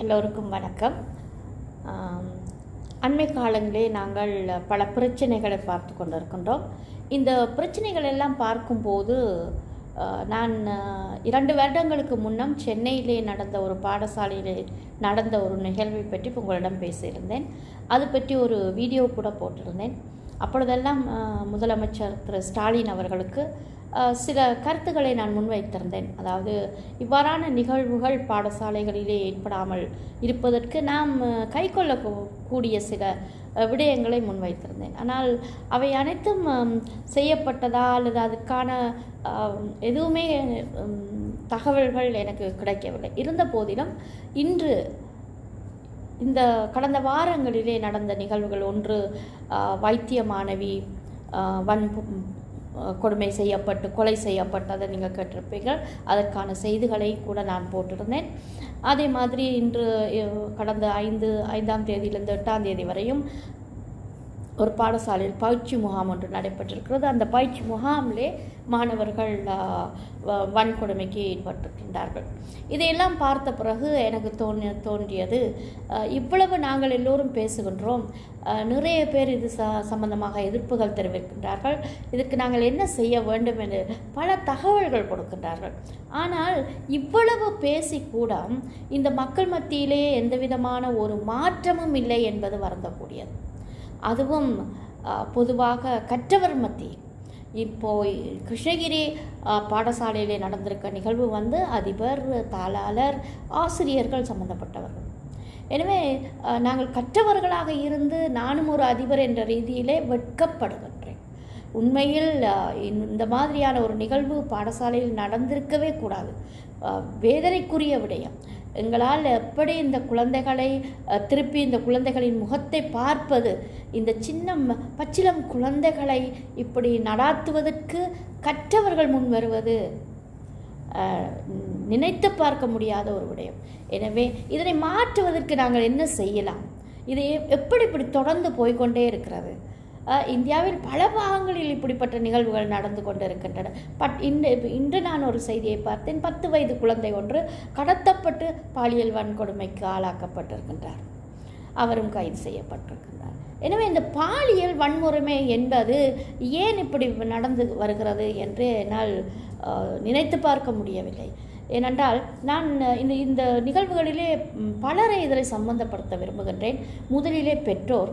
எல்லோருக்கும் வணக்கம். அண்மை காலங்களே நாங்கள் பல பிரச்சனைகளை பார்த்து கொண்டிருக்கின்றோம். இந்த பிரச்சனைகள் எல்லாம் பார்க்கும்போது நான் இரண்டு வருடங்களுக்கு முன்னம் சென்னையிலே நடந்த ஒரு பாடசாலையிலே நடந்த ஒரு நிகழ்வை பற்றி உங்களிடம் பேசியிருந்தேன். அது பற்றி ஒரு வீடியோ கூட போட்டிருந்தேன். அப்பொழுதெல்லாம் முதலமைச்சர் திரு ஸ்டாலின் அவர்களுக்கு சில கருத்துக்களை நான் முன்வைத்திருந்தேன். அதாவது இவ்வாறான நிகழ்வுகள் பாடசாலைகளிலே ஏற்படாமல் இருப்பதற்கு நாம் கை சில விடயங்களை முன்வைத்திருந்தேன். ஆனால் அவை அனைத்தும் செய்யப்பட்டதா அல்லது அதுக்கான எதுவுமே தகவல்கள் எனக்கு கிடைக்கவில்லை. இருந்த போதிலும் இன்று இந்த கடந்த வாரங்களிலே நடந்த நிகழ்வுகள் ஒன்று வைத்திய மாணவி வன் கொடுமை செய்யப்பட்டு கொலை செய்யப்பட்டதை நீங்கள் கேட்டிருப்பீர்கள். அதற்கான செய்திகளை கூட நான் போட்டிருந்தேன். அதே மாதிரி இன்று கடந்த ஐந்து ஐந்தாம் தேதியிலிருந்து எட்டாம் தேதி வரையும் ஒரு பாடசாலையில் பயிற்சி முகாம் ஒன்று நடைபெற்றிருக்கிறது. அந்த பயிற்சி முகாமிலே மாணவர்கள் வ- வன்கொடுமைக்கு ஈடுபட்டிருக்கின்றார்கள். இதையெல்லாம் பார்த்த பிறகு எனக்கு தோணி தோன்றியது இவ்வளவு நாங்கள் எல்லோரும் பேசுகின்றோம். நிறைய பேர் இது ச சம்பந்தமாக எதிர்ப்புகள் தெரிவிக்கின்றார்கள். இதுக்கு நாங்கள் என்ன செய்ய வேண்டும் என்று பல தகவல்கள் கொடுக்கின்றார்கள். ஆனால் இவ்வளவு பேசி கூட இந்த மக்கள் மத்தியிலே எந்த விதமான ஒரு மாற்றமும் இல்லை என்பது வருந்தக்கூடியது. அதுவும் பொதுவாக கற்றவர் மத்தியில். இப்போ கிருஷ்ணகிரி பாடசாலையில் நடந்திருக்க நிகழ்வு வந்து அதிபர் தாளாளர் ஆசிரியர்கள் சம்பந்தப்பட்டவர்கள். எனவே நாங்கள் கற்றவர்களாக இருந்து நானும் ஒரு அதிபர் என்ற ரீதியிலே வெட்கப்படுகின்றேன். உண்மையில் இந்த மாதிரியான ஒரு நிகழ்வு பாடசாலையில் நடந்திருக்கவே கூடாது. வேதனைக்குரிய விடயம். எங்களால் எப்படி இந்த குழந்தைகளை திருப்பி இந்த குழந்தைகளின் முகத்தை பார்ப்பது? இந்த சின்ன பச்சிலம் குழந்தைகளை இப்படி நடாத்துவதற்கு கற்றவர்கள் முன் வருவது? நினைத்து பார்க்க முடியாத ஒரு விடயம். எனவே இதனை மாற்றுவதற்கு நாங்கள் என்ன செய்யலாம்? இது எப்படி இப்படி தொடர்ந்து போய்க்கொண்டே இருக்கிறது? இந்தியாவில் பல பாகங்களில் இப்படிப்பட்ட நிகழ்வுகள் நடந்து கொண்டு இருக்கின்றன பட் இன்று இன்று நான் ஒரு செய்தியை பார்த்தேன். பத்து வயது குழந்தை ஒன்று கடத்தப்பட்டு பாலியல் வன்கொடுமைக்கு ஆளாக்கப்பட்டிருக்கின்றார். அவரும் கைது செய்யப்பட்டிருக்கின்றார். எனவே இந்த பாலியல் வன்முறைமை என்பது ஏன் இப்படி நடந்து வருகிறது என்று என்னால் நினைத்து பார்க்க முடியவில்லை. ஏனென்றால் நான் இந்த இந்த நிகழ்வுகளிலே பலரை இதில் சம்பந்தப்படுத்த விரும்புகின்றேன். முதலிலே பெற்றோர்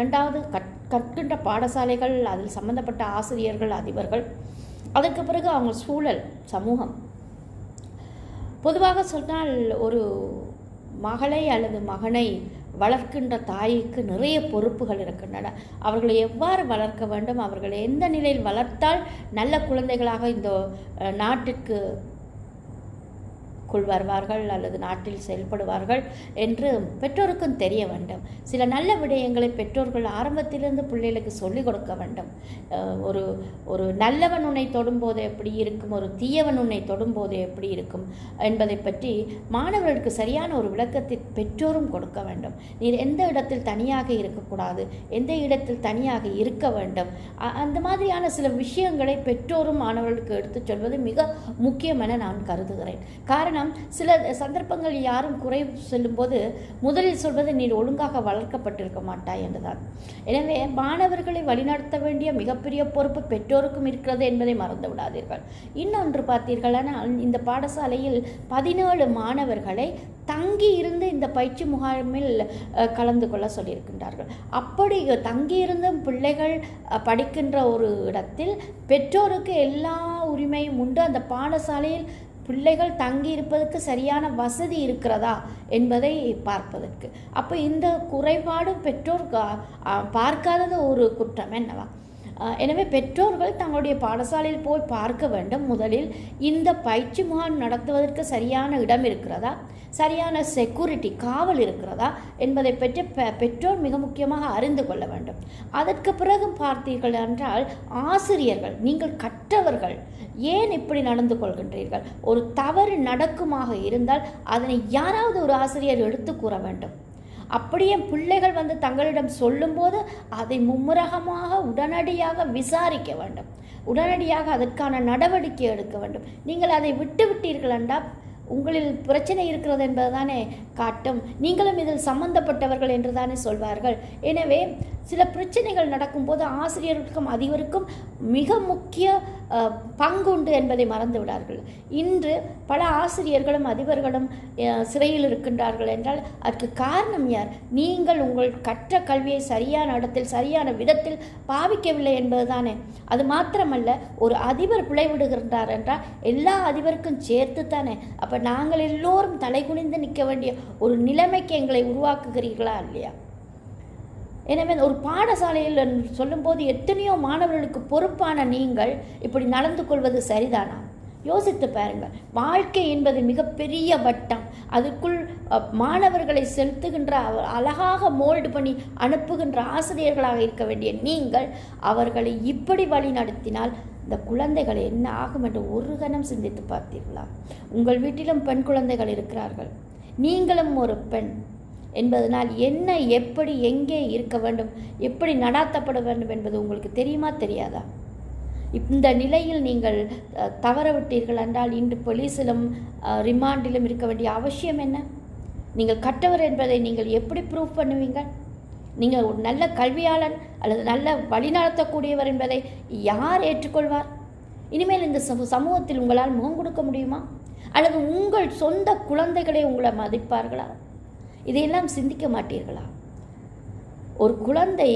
ரெண்டாவது கட் கற்கின்ற பாடசாலைகள் அதில் சம்பந்தப்பட்ட ஆசிரியர்கள் அதிபர்கள். அதற்கு பிறகு அவங்க சூழல் சமூகம். பொதுவாக சொன்னால் ஒரு மகளை அல்லது மகனை வளர்க்கின்ற தாய்க்கு நிறைய பொறுப்புகள் இருக்கின்றன. அவர்களை எவ்வாறு வளர்க்க வேண்டும்? அவர்களை எந்த நிலையில் வளர்த்தால் நல்ல குழந்தைகளாக இந்த நாட்டிற்கு க்குள் வருவார்கள் அல்லது நாட்டில் செயல்படுவார்கள் என்று பெற்றோருக்கும் தெரிய வேண்டும். சில நல்ல விடயங்களை பெற்றோர்கள் ஆரம்பத்திலிருந்து பிள்ளைகளுக்கு சொல்லிக் கொடுக்க வேண்டும். ஒரு ஒரு நல்லவன் உன்னை தொடும்போது எப்படி இருக்கும்? ஒரு தீயவன் உன்னை தொடும்போது எப்படி இருக்கும்? என்பதை பற்றி மாணவர்களுக்கு சரியான ஒரு விளக்கத்தை பெற்றோரும் கொடுக்க வேண்டும். நீர் எந்த இடத்தில் தனியாக இருக்கக்கூடாது? எந்த இடத்தில் தனியாக இருக்க வேண்டும்? அந்த மாதிரியான சில விஷயங்களை பெற்றோரும் மாணவர்களுக்கு எடுத்துச் சொல்வது மிக முக்கியம் என நான் கருதுகிறேன். காரணம் சில சந்தர்ப்பங்கள் யாரும் குறை சொல்லும்போது முதலில் சொல்வது நீர் ஒழுங்காக வளர்க்கப்பட்டிருக்க மாட்டாய் என்றுதான். எனவே மாணவர்களை வழிநடத்த வேண்டிய மிகப்பெரிய பொறுப்பு பெற்றோருக்கும் இருக்கிறது என்பதை மறந்து விடாதீர்கள். இன்னொன்று பார்த்தீர்களானால் இந்த பாடசாலையில் பதினேழு மாணவர்களை தங்கி இருந்து இந்த பயிற்சி முகாமில் கலந்து கொள்ள சொல்லியிருக்கின்றார்கள். அப்படி தங்கியிருந்தும் பிள்ளைகள் படிக்கின்ற ஒரு இடத்தில் பெற்றோருக்கு எல்லா உரிமையும் உண்டு. அந்த பாடசாலையில் பிள்ளைகள் தங்கி இருப்பதற்கு சரியான வசதி இருக்கிறதா என்பதை பார்ப்பதற்கு. அப்போ இந்த குறைபாடு பெற்றோர் கா- பார்க்காதது ஒரு குற்றம் என்னவா? எனவே பெற்றோர்கள் தங்களுடைய பாடசாலையில் போய் பார்க்க வேண்டும். முதலில் இந்த பயிற்சி முகாம் நடத்துவதற்கு சரியான இடம் இருக்கிறதா? சரியான செக்யூரிட்டி காவல் இருக்கிறதா? என்பதை பற்றி பெ- பெற்றோர் மிக முக்கியமாக அறிந்து கொள்ள வேண்டும். அதற்கு பிறகு பார்த்தீர்கள் என்றால் ஆசிரியர்கள் நீங்கள் கற்றவர்கள் ஏன் இப்படி நடந்து கொள்கின்றீர்கள்? ஒரு தவறு நடக்குமாக இருந்தால் அதனை யாராவது ஒரு ஆசிரியர் எடுத்து கூற வேண்டும். அப்படியே பிள்ளைகள் வந்து தங்களிடம் சொல்லும்போது அதை மும்முரகமாக உடனடியாக விசாரிக்க வேண்டும். உடனடியாக அதற்கான நடவடிக்கை எடுக்க வேண்டும். நீங்கள் அதை விட்டு விட்டீர்கள் என்றால் உங்களில் பிரச்சனை இருக்கிறது என்பதுதானே காட்டும். நீங்களும் இதில் சம்பந்தப்பட்டவர்கள் என்று தானே சொல்வார்கள். எனவே சில பிரச்சனைகள் நடக்கும்போது ஆசிரியர்களுக்கும் அதிபருக்கும் மிக முக்கிய பங்குண்டு என்பதை மறந்து விடார்கள் இன்று பல ஆசிரியர்களும் அதிபர்களும் சிறையில் இருக்கின்றார்கள் என்றால் அதற்கு காரணம் யார்? நீங்கள் உங்கள் கற்ற கல்வியை சரியான இடத்தில் சரியான விதத்தில் பாவிக்கவில்லை என்பதுதானே. அது மாத்திரமல்ல ஒரு அதிபர் பிழைவிடுகின்றார் என்றால் எல்லா அதிபருக்கும் சேர்த்து தானே அப்போ நாங்கள் எல்லோரும் தலைகுனிந்து நிற்க வேண்டிய ஒரு நிலைமைக்கு எங்களை உருவாக்குகிறீர்களா இல்லையா? எனவே ஒரு பாடசாலையில் சொல்லும்போது எத்தனையோ மாணவர்களுக்கு பொறுப்பான நீங்கள் இப்படி நடந்து கொள்வது சரிதானா? யோசித்து பாருங்கள். வாழ்க்கை என்பது மிகப்பெரிய வட்டம். அதுக்குள் மாணவர்களை செலுத்துகின்ற அழகாக மோல்டு பண்ணி அனுப்புகின்ற ஆசிரியர்களாக இருக்க வேண்டிய நீங்கள் அவர்களை இப்படி வழி நடத்தினால் இந்த குழந்தைகள் என்ன ஆகும் என்று ஒரு கணம் சிந்தித்து பார்த்தீர்களா? உங்கள் வீட்டிலும் பெண் குழந்தைகள் இருக்கிறார்கள். நீங்களும் ஒரு பெண். என்பதனால் என்ன எப்படி எங்கே இருக்க வேண்டும் எப்படி நடாத்தப்பட வேண்டும் என்பது உங்களுக்கு தெரியுமா தெரியாதா? இந்த நிலையில் நீங்கள் தவற விட்டீர்கள் என்றால் இன்று போலீஸிலும் ரிமாண்டிலும் இருக்க வேண்டிய அவசியம் என்ன? நீங்கள் கற்றவர் என்பதை நீங்கள் எப்படி ப்ரூவ் பண்ணுவீங்க? நீங்கள் ஒரு நல்ல கல்வியாளன் அல்லது நல்ல வழிநடத்தக்கூடியவர் என்பதை யார் ஏற்றுக்கொள்வார்? இனிமேல் இந்த சமூ- சமூகத்தில் உங்களால் முகம் கொடுக்க முடியுமா? அல்லது உங்கள் சொந்த குழந்தைகளை உங்களை மதிப்பார்களா? இதையெல்லாம் சிந்திக்க மாட்டீர்களா? ஒரு குழந்தை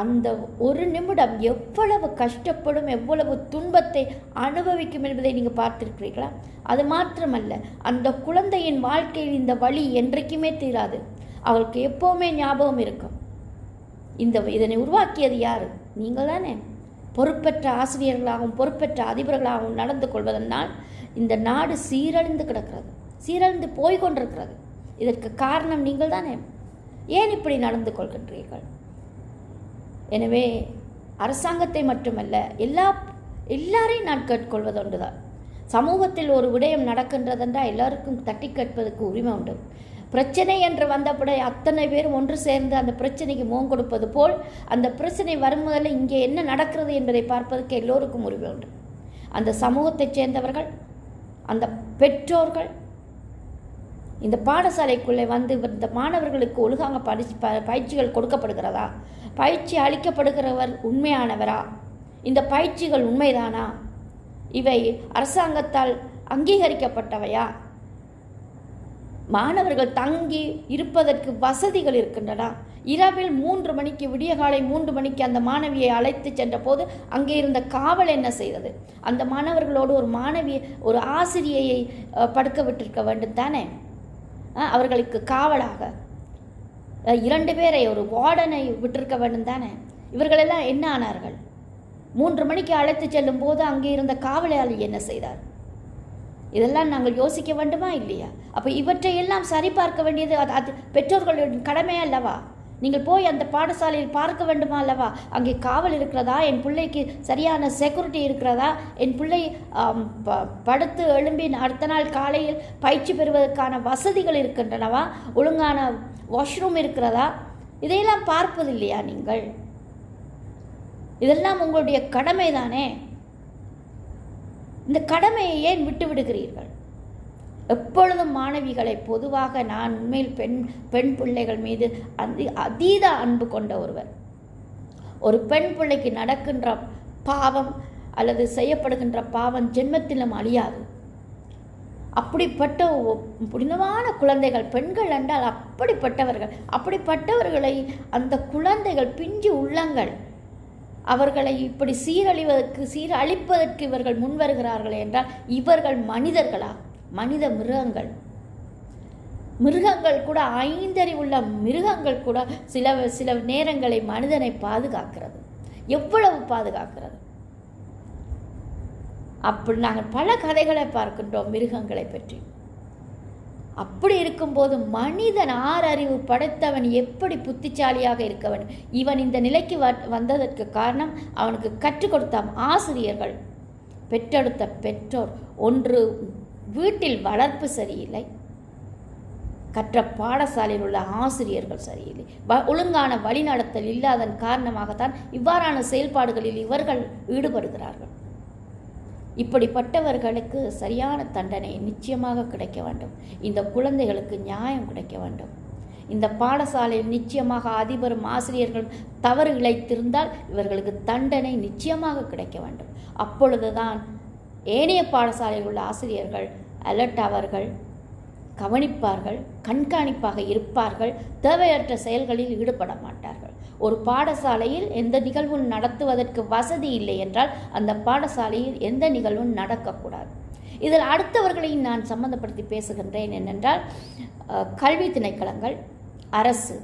அந்த ஒரு நிமிடம் எவ்வளவு கஷ்டப்படும் எவ்வளவு துன்பத்தை அனுபவிக்கும் என்பதை நீங்கள் பார்த்திருக்கிறீர்களா? அது மாத்திரமல்ல அந்த குழந்தையின் வாழ்க்கையில் இந்த வழி என்றைக்குமே தீராது. அவளுக்கு எப்போவுமே ஞாபகம் இருக்கும். இந்த இதனை உருவாக்கியது யார்? நீங்கள் தானே. பொறுப்பற்ற ஆசிரியர்களாகவும் பொறுப்பற்ற அதிபர்களாகவும் நடந்து கொள்வதனால் இந்த நாடு சீரழிந்து கிடக்கிறது. சீரழிந்து போய் கொண்டிருக்கிறது. இதற்கு காரணம் நீங்கள் தானே ஏன் இப்படி நடந்து கொள்கின்றீர்கள் எனவே அரசாங்கத்தை மட்டுமல்ல எல்லா எல்லாரையும் நான் கேட்கொள்வது ஒன்றுதான். சமூகத்தில் ஒரு விடயம் நடக்கின்றதென்றால் எல்லாருக்கும் தட்டி கேட்பதற்கு உரிமை உண்டு. பிரச்சனை என்று வந்தபடி அத்தனை பேரும் ஒன்று சேர்ந்து அந்த பிரச்சனைக்கு முகம் கொடுப்பது போல் அந்த பிரச்சனை வரும் முதல்ல இங்கே என்ன நடக்கிறது என்பதை பார்ப்பதற்கு எல்லோருக்கும் உரிமை உண்டு. அந்த சமூகத்தைச் சேர்ந்தவர்கள் அந்த பெற்றோர்கள் இந்த பாடசாலைக்குள்ளே வந்து இந்த மாணவர்களுக்கு ஒழுங்காக பயிற்சி ப- பயிற்சிகள் கொடுக்கப்படுகிறதா? பயிற்சி அளிக்கப்படுகிறவர் உண்மையானவரா? இந்த பயிற்சிகள் உண்மைதானா? இவை அரசாங்கத்தால் அங்கீகரிக்கப்பட்டவையா? மாணவர்கள் தங்கி இருப்பதற்கு வசதிகள் இருக்கின்றன. இரவில் மூன்று மணிக்கு விடியகாலை மூன்று மணிக்கு அந்த மாணவியை அழைத்து சென்றபோது அங்கே இருந்த காவல் என்ன செய்தது? அந்த மாணவர்களோடு ஒரு மாணவி ஒரு ஆசிரியையை படுக்க விட்டிருக்க வேண்டும் தானே? அவர்களுக்கு காவலாக. இரண்டு பேரை ஒரு வார்டனை விட்டிருக்க வேண்டும் தானே? இவர்களெல்லாம் என்ன ஆனார்கள்? மூன்று மணிக்கு அழைத்து செல்லும் போது அங்கே இருந்த காவலாளி என்ன செய்தார்? இதெல்லாம் நாங்கள் யோசிக்க வேண்டுமா இல்லையா? அப்போ இவற்றையெல்லாம் சரிபார்க்க வேண்டியது அது அது பெற்றோர்களின் கடமை அல்லவா? நீங்கள் போய் அந்த பாடசாலையில் பார்க்க வேண்டுமா அல்லவா? அங்கே காவல் இருக்கிறதா? என் பிள்ளைக்கு சரியான செக்யூரிட்டி இருக்கிறதா? என் பிள்ளை ப- படுத்து எழும்பி அடுத்த நாள் காலையில் பயிற்சி பெறுவதற்கான வசதிகள் இருக்கின்றனவா? ஒழுங்கான வாஷ்ரூம் இருக்கிறதா? இதையெல்லாம் பார்ப்பதில்லையா நீங்கள்? இதெல்லாம் உங்களுடைய கடமை தானே இந்த கடமையை ஏன் விட்டு விடுகிறீர்கள்? எப்பொழுதும் மாணவிகளை பொதுவாக நான் உண்மையில் பெண் பெண் பிள்ளைகள் மீது அதி அதீத அன்பு கொண்ட ஒருவர். ஒரு பெண் பிள்ளைக்கு நடக்கின்ற பாவம் அல்லது செய்யப்படுகின்ற பாவம் ஜென்மத்திலும் அழியாது. அப்படிப்பட்ட புனிதமான குழந்தைகள் பெண்கள் என்றால் அப்படிப்பட்டவர்கள் அப்படிப்பட்டவர்களை அந்த குழந்தைகள் பிஞ்சு உள்ளங்கள். அவர்களை இப்படி சீரழிவதற்கு சீரழிப்பதற்கு இவர்கள் முன்வருகிறார்கள் என்றால் இவர்கள் மனிதர்களா? மனித மிருகங்கள். மிருகங்கள் கூட ஐந்தறிவுள்ள மிருகங்கள் கூட சில சில நேரங்களை மனிதனை பாதுகாக்கிறது. எவ்வளவு பாதுகாக்கிறது? அப்படி நாங்கள் பல கதைகளை பார்க்கின்றோம் மிருகங்களை பற்றி. அப்படி இருக்கும்போது மனிதன் ஆறறிவு படைத்தவன் எப்படி புத்திசாலியாக இருக்கவன் இவன் இந்த நிலைக்கு வ- வந்ததற்கு காரணம் அவனுக்கு கற்றுக் கொடுத்த ஆசிரியர்கள். பெற்றெடுத்த பெற்றோர். ஒன்று வீட்டில் வளர்ப்பு சரியில்லை. கற்ற பாடசாலையில் உள்ள ஆசிரியர்கள் சரியில்லை. வ- ஒழுங்கான வழிநடத்தல் இல்லாதன் காரணமாகத்தான் இவ்வாறான செயல்பாடுகளில் இவர்கள் ஈடுபடுகிறார்கள். இப்படிப்பட்டவர்களுக்கு சரியான தண்டனை நிச்சயமாக கிடைக்க வேண்டும். இந்த குழந்தைகளுக்கு நியாயம் கிடைக்க வேண்டும். இந்த பாடசாலையில் நிச்சயமாக அதிபரும் ஆசிரியர்களும் தவறு இழைத்திருந்தால் இவர்களுக்கு தண்டனை நிச்சயமாக கிடைக்க வேண்டும். அப்பொழுதுதான் ஏனைய பாடசாலையில் உள்ள ஆசிரியர்கள் அலர்ட் ஆவார்கள் கவனிப்பார்கள் கண்காணிப்பாக இருப்பார்கள் தேவையற்ற செயல்களில் ஈடுபட மாட்டார்கள். ஒரு பாடசாலையில் எந்த நிகழ்வும் நடத்துவதற்கு வசதி இல்லை என்றால் அந்த பாடசாலையில் எந்த நிகழ்வும் நடக்கக்கூடாது. இதில் அடுத்தவர்களையும் நான் சம்பந்தப்படுத்தி பேசுகின்றேன் என்னென்றால் கல்வி திணைக்களங்கள் அரசு.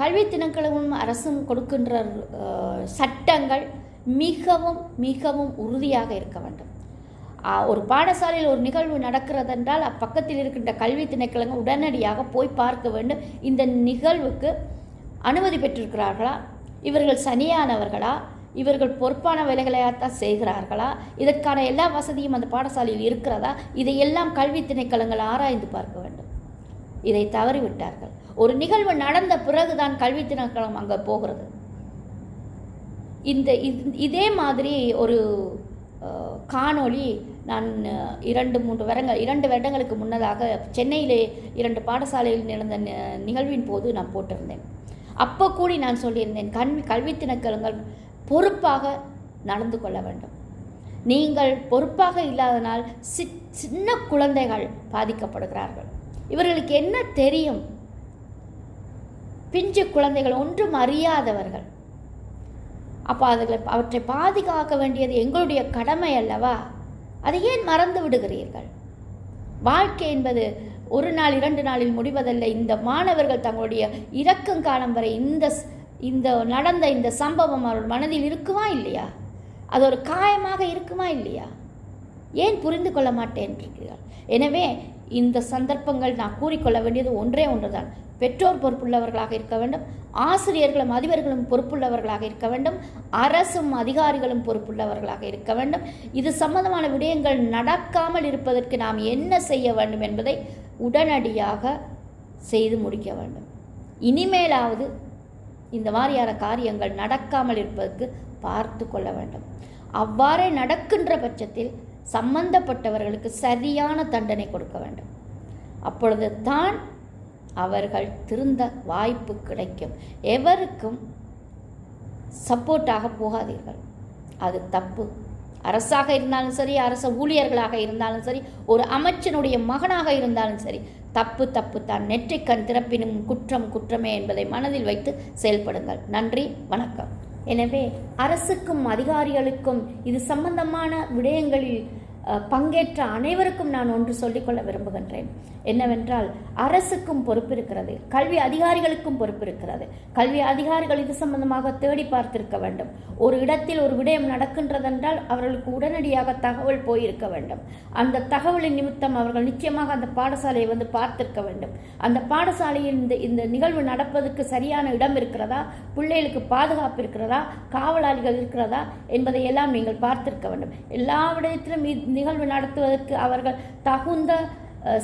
கல்வி திணைக்களமும் அரசும் கொடுக்கின்ற சட்டங்கள் மிகவும் மிகவும் உறுதியாக இருக்க வேண்டும். ஒரு பாடசாலையில் ஒரு நிகழ்வு நடக்கிறதென்றால் அப்பக்கத்தில் இருக்கின்ற கல்வி திணைக்களங்கள் உடனடியாக போய் பார்க்க வேண்டும். இந்த நிகழ்வுக்கு அனுமதி பெற்றிருக்கிறார்களா? இவர்கள் சனியானவர்களா? இவர்கள் பொறுப்பான வேலைகளையாகத்தான் செய்கிறார்களா? இதற்கான எல்லா வசதியும் அந்த பாடசாலையில் இருக்கிறதா? இதையெல்லாம் கல்வி திணைக்களங்கள் ஆராய்ந்து பார்க்க வேண்டும். இதை தவறிவிட்டார்கள். ஒரு நிகழ்வு நடந்த பிறகுதான் கல்வி திணைக்களம் அங்கே போகிறது. இந்த இதே மாதிரி ஒரு காணொளி நான் இரண்டு மூன்று வருடங்கள் இரண்டு வருடங்களுக்கு முன்னதாக சென்னையிலே இரண்டு பாடசாலையில் நடந்த நிகழ்வின் போது நான் போட்டிருந்தேன். அப்போ கூடி நான் சொல்லியிருந்தேன் கண் கல்வி திணைக்களங்கள் பொறுப்பாக நடந்து கொள்ள வேண்டும். நீங்கள் பொறுப்பாக இல்லாதனால் சி சின்ன குழந்தைகள் பாதிக்கப்படுகிறார்கள். இவர்களுக்கு என்ன தெரியும்? பிஞ்சு குழந்தைகள் ஒன்றும் அறியாதவர்கள். அப்போ அதுகளை அவற்றை பாதுகாக்க வேண்டியது எங்களுடைய கடமை அல்லவா? அதை ஏன் மறந்து விடுகிறீர்கள்? வாழ்க்கை என்பது ஒரு நாள் இரண்டு நாளில் முடிவதல்ல. இந்த மாணவர்கள் தங்களுடைய இறக்கும் காலம் வரை இந்த ஸ்- இந்த நடந்த இந்த சம்பவம் அவர்கள் மனதில் இருக்குமா இல்லையா? அது ஒரு காயமாக இருக்குமா இல்லையா? ஏன் புரிந்து கொள்ள மாட்டேன் இருக்கிறீர்கள் எனவே இந்த சந்தர்ப்பங்கள் நான் கூறிக்கொள்ள வேண்டியது ஒன்றே ஒன்றுதான். பெற்றோர் பொறுப்புள்ளவர்களாக இருக்க வேண்டும். ஆசிரியர்களும் அதிபர்களும் பொறுப்புள்ளவர்களாக இருக்க வேண்டும். அரசும் அதிகாரிகளும் பொறுப்புள்ளவர்களாக இருக்க வேண்டும். இது சம்பந்தமான விடயங்கள் நடக்காமல் இருப்பதற்கு நாம் என்ன செய்ய வேண்டும் என்பதை உடனடியாக செய்து முடிக்க வேண்டும். இனிமேலாவது இந்த மாதிரியான காரியங்கள் நடக்காமல் இருப்பதற்கு பார்த்து கொள்ள வேண்டும். அவ்வாறே நடக்கின்ற பட்சத்தில் சம்பந்தப்பட்டவர்களுக்கு சரியான தண்டனை கொடுக்க வேண்டும். அப்பொழுது தான் அவர்கள் திருந்த வாய்ப்பு கிடைக்கும். எவருக்கும் சப்போர்ட்டாக போகாதீர்கள். அது தப்பு. அரசாக இருந்தாலும் சரி அரச ஊழியர்களாக இருந்தாலும் சரி ஒரு அமைச்சனுடைய மகனாக இருந்தாலும் சரி தப்பு தப்பு தான். நெற்றிக்கண் திறப்பினும் குற்றம் குற்றமே என்பதை மனதில் வைத்து செயல்படுங்கள். நன்றி வணக்கம். எனவே அரசுக்கும் அதிகாரிகளுக்கும் இது சம்பந்தமான விடயங்களில் பங்கேற்ற அனைவருக்கும் நான் ஒன்று சொல்லிக்கொள்ள விரும்புகின்றேன். என்னவென்றால் அரசுக்கும் பொறுப்பு இருக்கிறது கல்வி அதிகாரிகளுக்கும் பொறுப்பு இருக்கிறது கல்வி அதிகாரிகள் இது சம்பந்தமாக தேடி பார்த்திருக்க வேண்டும். ஒரு இடத்தில் ஒரு விடயம் நடக்கின்றதென்றால் அவர்களுக்கு உடனடியாக தகவல் போயிருக்க வேண்டும். அந்த தகவலின் நிமித்தம் அவர்கள் நிச்சயமாக அந்த பாடசாலையை வந்து பார்த்திருக்க வேண்டும். அந்த பாடசாலையில் இந்த இந்த நிகழ்வு நடப்பதற்கு சரியான இடம் இருக்கிறதா? பிள்ளைகளுக்கு பாதுகாப்பு இருக்கிறதா? காவலாளிகள் இருக்கிறதா? என்பதை எல்லாம் நீங்கள் பார்த்திருக்க வேண்டும். எல்லா விடயத்திலும் நிகழ்வு நடத்துவதற்கு அவர்கள் தகுந்த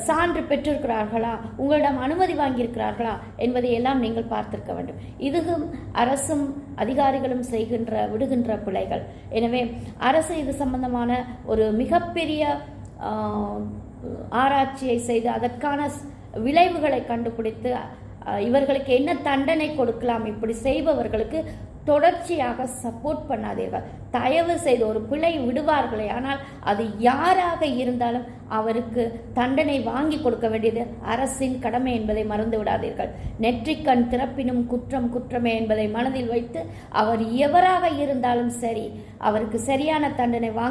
சான்று பெற்றிருக்கிறார்களா? உங்களிடம் அனுமதி வாங்கியிருக்கிறார்களா? என்பதை எல்லாம் நீங்கள் பார்த்திருக்க வேண்டும். இதுவும் அரசும் அதிகாரிகளும் செய்கின்ற விடுகின்ற பிழைகள். எனவே அரசு இது சம்பந்தமான ஒரு மிகப்பெரிய ஆராய்ச்சியை செய்து அதற்கான விளைவுகளை கண்டுபிடித்து இவர்களுக்கு என்ன தண்டனை கொடுக்கலாம்? இப்படி செய்பவர்களுக்கு தொடர்ச்சியாக சப்போர்ட் பண்ணாதீர்கள். தயவு செய்து ஒரு பிழை விடுவார்களே ஆனால் அது யாராக இருந்தாலும் அவருக்கு தண்டனை வாங்கி கொடுக்க வேண்டியது அரசின் கடமை என்பதை மறந்து விடாதீர்கள். நெற்றிக்கண் திறப்பினும் குற்றம் குற்றமே என்பதை மனதில் வைத்து அவர் எவராக இருந்தாலும் சரி அவருக்கு சரியான தண்டனை வாங்க